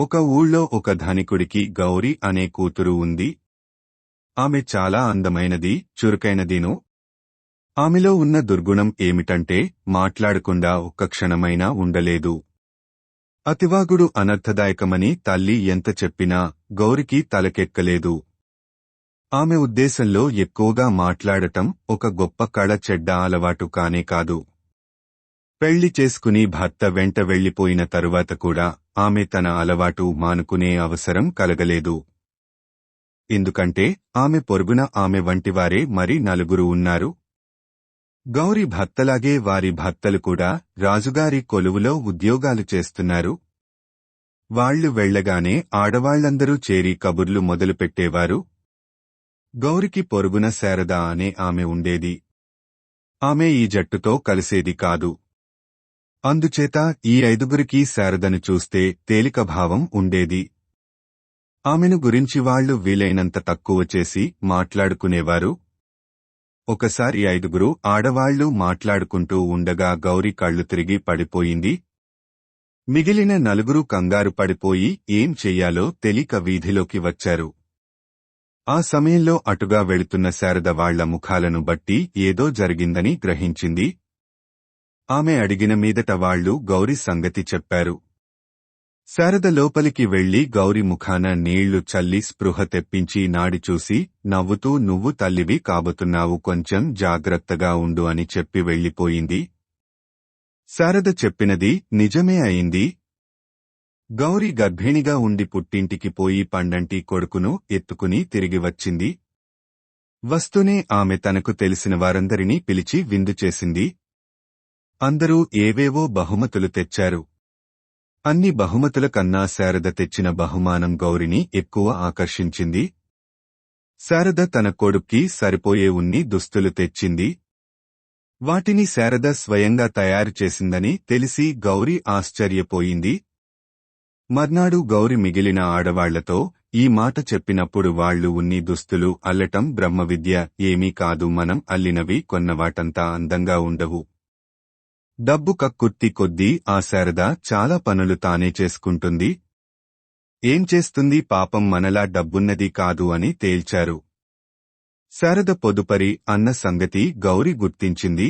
ఒక ఊళ్ళో ఒక ధనికుడికి గౌరి అనే కూతురు ఉంది. ఆమె చాలా అందమైనది చురుకైనదీను? ఆమెలో ఉన్న దుర్గుణం ఏమిటంటే మాట్లాడకుండా ఒక్క క్షణమైనా ఉండలేదు. అతివాగుడు అనర్థదాయకమని తల్లి ఎంత చెప్పినా గౌరికి తలకెక్కలేదు. ఆమె ఉద్దేశంలో ఎక్కువగా మాట్లాడటం ఒక గొప్ప కళ చెడ్డ అలవాటు కానే కాదు. పెళ్ళి చేసుకుని భర్త వెంట వెళ్ళిపోయిన తరువాత కూడా ఆమె తన అలవాటు మానుకునే అవసరం కలగలేదు. ఎందుకంటే ఆమె పొరుగున ఆమె వంటివారే మరి నలుగురు ఉన్నారు. గౌరి భర్తలాగే వారి భర్తలు కూడా రాజుగారి కొలువులో ఉద్యోగాలు చేస్తున్నారు. వాళ్ళు వెళ్ళగానే ఆడవాళ్ళందరూ చేరి కబుర్లు మొదలుపెట్టేవారు. గౌరికి పొరుగున శారద అనే ఆమె ఉండేది. ఆమె ఈ జట్టుతో కలిసేది కాదు. అందుచేత ఈ ఐదుగురికి శారదను చూస్తే తేలిక భావం ఉండేది. ఆమెను గురించి వాళ్ళు వీలైనంత తక్కువ చేసి మాట్లాడుకునేవారు. ఒకసారి ఐదుగురు ఆడవాళ్ళు మాట్లాడుకుంటూ ఉండగా గౌరీ కళ్ళు తిరిగి పడిపోయింది. మిగిలిన నలుగురు కంగారు పడిపోయి ఏం చెయ్యాలో తెలియక వీధిలోకి వచ్చారు. ఆ సమయంలో అటుగా వెళుతున్న శారద వాళ్ళ ముఖాలను బట్టి ఏదో జరిగిందని గ్రహించింది. ఆమె అడిగిన మీదట వాళ్ళు గౌరి సంగతి చెప్పారు. శారద లోపలికి వెళ్ళి గౌరి ముఖాన నీళ్ళు చల్లి స్పృహ తెప్పించి నాడి చూసి నవ్వుతూ నువ్వు తల్లివి కాబోతున్నావు కొంచెం జాగ్రత్తగా ఉండు అని చెప్పి వెళ్ళిపోయింది శారద చెప్పినది నిజమే అయింది. గౌరి గర్భిణిగా ఉండి పుట్టింటికి పోయి పండంటి కొడుకును ఎత్తుకుని తిరిగి వచ్చింది. వస్తూనే ఆమె తనకు తెలిసిన వారందరినీ పిలిచి విందు చేసింది. అందరూ ఏవేవో బహుమతులు తెచ్చారు. అన్ని బహుమతుల కన్నా శారద తెచ్చిన బహుమానం గౌరిని ఎక్కువ ఆకర్షించింది. శారద తన కొడుక్కి సరిపోయే ఉన్ని దుస్తులు తెచ్చింది. వాటిని శారద స్వయంగా తయారు చేసిందని తెలిసి గౌరి ఆశ్చర్యపోయింది. మర్నాడు గౌరి మిగిలిన ఆడవాళ్ళతో ఈ మాట చెప్పినప్పుడు వాళ్ళు ఉన్ని దుస్తులు అల్లటం బ్రహ్మవిద్య ఏమీ కాదు మనం అల్లినవి కొన్నవాటంతా అందంగా ఉండవు. డబ్బు కక్కుర్తి కొద్దీ ఆ శారద చాలా పనులు తానే చేసుకుంటుంది. ఏం చేస్తుంది పాపం మనలా డబ్బున్నది కాదు అని తేల్చారు. శారద పొదుపరి అన్న సంగతి గౌరి గుర్తించింది.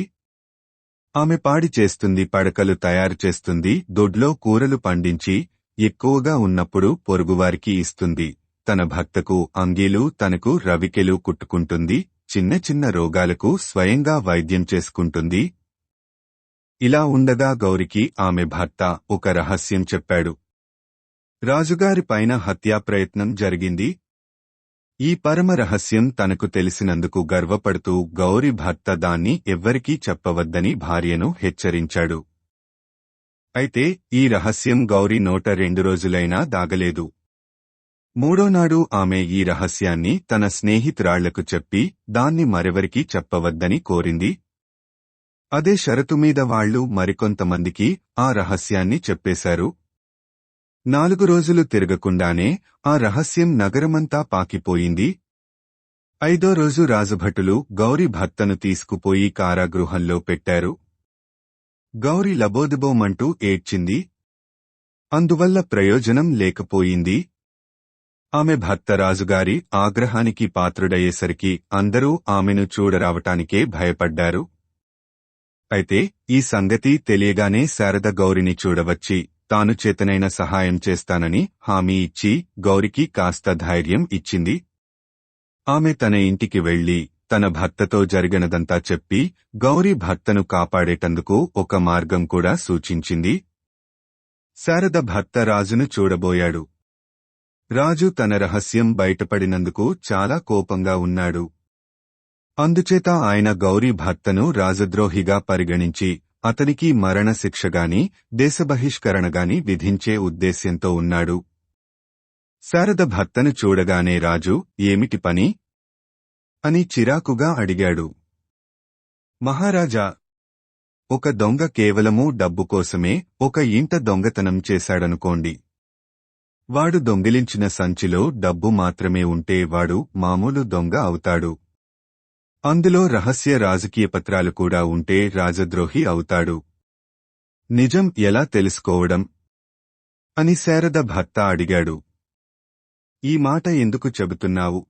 ఆమె పాడి చేస్తుంది పడకలు తయారు చేస్తుంది దొడ్లో కూరలు పండించి ఎక్కువగా ఉన్నప్పుడు పొరుగువారికి ఇస్తుంది. తన భక్తకు అంగీలు తనకు రవికెలు కుట్టుకుంటుంది చిన్న చిన్న రోగాలకు స్వయంగా వైద్యం చేసుకుంటుంది. ఇలా ఉండగా గౌరికి ఆమె భర్త ఒక రహస్యం చెప్పాడు. రాజుగారి పైన హత్యా ప్రయత్నం జరిగింది. ఈ పరమ రహస్యం తనకు తెలిసినందుకు గర్వపడుతూ గౌరి భర్త దాన్ని ఎవ్వరికీ చెప్పవద్దని భార్యను హెచ్చరించాడు. అయితే ఈ రహస్యం గౌరి నోట రెండు రోజులైనా దాగలేదు. మూడోనాడు ఆమె ఈ రహస్యాన్ని తన స్నేహితురాళ్ళకు చెప్పి దాన్ని మరెవరికీ చెప్పవద్దని కోరింది. అదే షరతు మీద వాళ్ళు మరికొంతమందికి ఆ రహస్యాన్ని చెప్పేశారు. నాలుగు రోజులు తిరగకుండానే ఆ రహస్యం నగరమంతా పాకిపోయింది. ఐదో రోజు రాజభటులు గౌరి భర్తను తీసుకుపోయి కారాగృహంలో పెట్టారు. గౌరి లబోదిబోమంటూ ఏడ్చింది. అందువల్ల ప్రయోజనం లేకపోయింది. ఆమె భర్త రాజుగారి ఆగ్రహానికి పాత్రుడయ్యేసరికి అందరూ ఆమెను చూడరావటానికే భయపడ్డారు. అయితే ఈ సంగతి తెలియగానే శారద గౌరిని చూడవచ్చి తాను చేతనైన సహాయం చేస్తానని హామీ ఇచ్చి గౌరికి కాస్త ధైర్యం ఇచ్చింది. ఆమె తన ఇంటికి వెళ్ళి తన భర్తతో జరిగినదంతా చెప్పి గౌరీ భర్తను కాపాడేటందుకు ఒక మార్గం కూడా సూచించింది. శారద భర్త రాజును చూడబోయాడు. రాజు తన రహస్యం బయటపడినందుకు చాలా కోపంగా ఉన్నాడు. అందుచేత ఆయన గౌరీ భర్తను రాజద్రోహిగా పరిగణించి అతనికి మరణశిక్షగాని దేశబహిష్కరణగాని విధించే ఉద్దేశ్యంతో ఉన్నాడు. శారద భర్తను చూడగానే రాజు ఏమిటి పని అని చిరాకుగా అడిగాడు. మహారాజా ఒక దొంగ కేవలము డబ్బు కోసమే ఒక ఇంట దొంగతనం చేశాడనుకోండి. వాడు దొంగిలించిన సంచిలో డబ్బు మాత్రమే ఉంటే వాడు మామూలు దొంగ అవుతాడు. అందులో రహస్య రాజకీయ పత్రాలు కూడా ఉంటే రాజద్రోహి అవుతాడు. నిజం ఎలా తెలుసుకోవడం? అని శారద భర్త అడిగాడు. ఈ మాట ఎందుకు చెబుతున్నావు?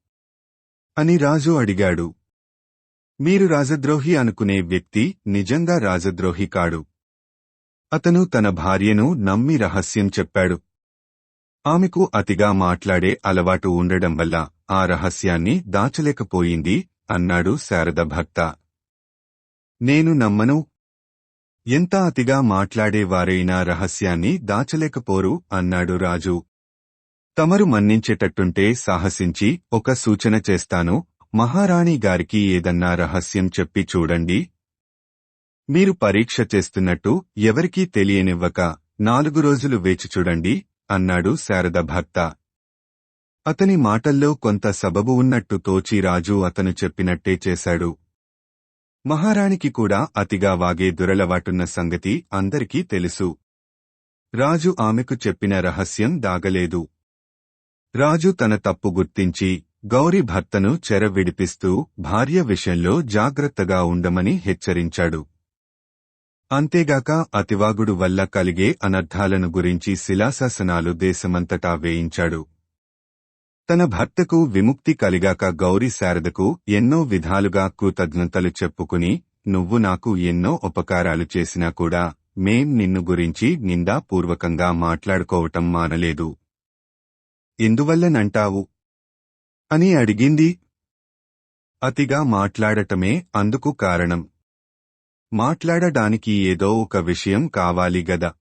అని రాజు అడిగాడు. మీరు రాజద్రోహి అనుకునే వ్యక్తి నిజంగా రాజద్రోహి కాడు. అతను తన భార్యను నమ్మి రహస్యం చెప్పాడు. ఆమెకు అతిగా మాట్లాడే అలవాటు ఉండడం వల్ల ఆ రహస్యాన్ని దాచలేకపోయింది అన్నాడు శారద భక్త. నేను నమ్మను. ఎంత అతిగా మాట్లాడేవారైనా రహస్యాన్ని దాచలేకపోరు అన్నాడు రాజు. తమరు మన్నించేటట్టుంటే సాహసించి ఒక సూచన చేస్తాను. మహారాణి గారికి ఏదన్నా రహస్యం చెప్పి చూడండి. మీరు పరీక్ష చేస్తున్నట్టు ఎవరికీ తెలియనివ్వక నాలుగు రోజులు వేచి చూడండి అన్నాడు శారద భక్త. అతని మాటల్లో కొంత సబబు ఉన్నట్టు తోచి రాజు అతను చెప్పినట్టే చేశాడు. మహారాణికి కూడా అతిగా వాగే దురలవాటున్న సంగతి అందరికీ తెలుసు. రాజు ఆమెకు చెప్పిన రహస్యం దాగలేదు. రాజు తన తప్పు గుర్తించి గౌరీ భర్తను చెర విడిపిస్తూ భార్య విషయంలో జాగ్రత్తగా ఉండమని హెచ్చరించాడు. అంతేగాక అతివాగుడు వల్ల కలిగే అనర్థాలను గురించి శిలాశాసనాలు దేశమంతటా వేయించాడు. తన భర్తకు విముక్తి కలిగాక గౌరీ శారదకు ఎన్నో విధాలుగా కృతజ్ఞతలు చెప్పుకుని నువ్వు నాకు ఎన్నో ఉపకారాలు చేసినా కూడా మేం నిన్ను గురించి నిందాపూర్వకంగా మాట్లాడుకోవటం మానలేదు. ఎందువల్లనంటావు అని అడిగింది. అతిగా మాట్లాడటమే అందుకు కారణం. మాట్లాడడానికి ఏదో ఒక విషయం కావాలి గదా.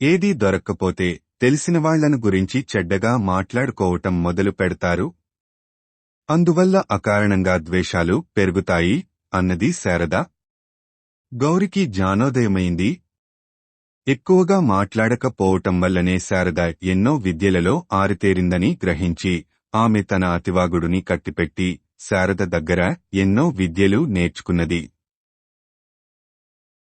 ఏదీ దొరక్కపోతే తెలిసిన వాళ్ళను గురించి చెడ్డగా మాట్లాడుకోవటం మొదలు పెడతారు. అందువల్ల అకారణంగా ద్వేషాలు పెరుగుతాయి అన్నది శారద. గౌరికి జ్ఞానోదయమైంది. ఎక్కువగా మాట్లాడకపోవటం వల్లనే శారద ఎన్నో విద్యలలో ఆరితేరిందని గ్రహించి ఆమె తన అతివాగుడుని కట్టిపెట్టి శారద దగ్గర ఎన్నో విద్యలు నేర్చుకున్నది.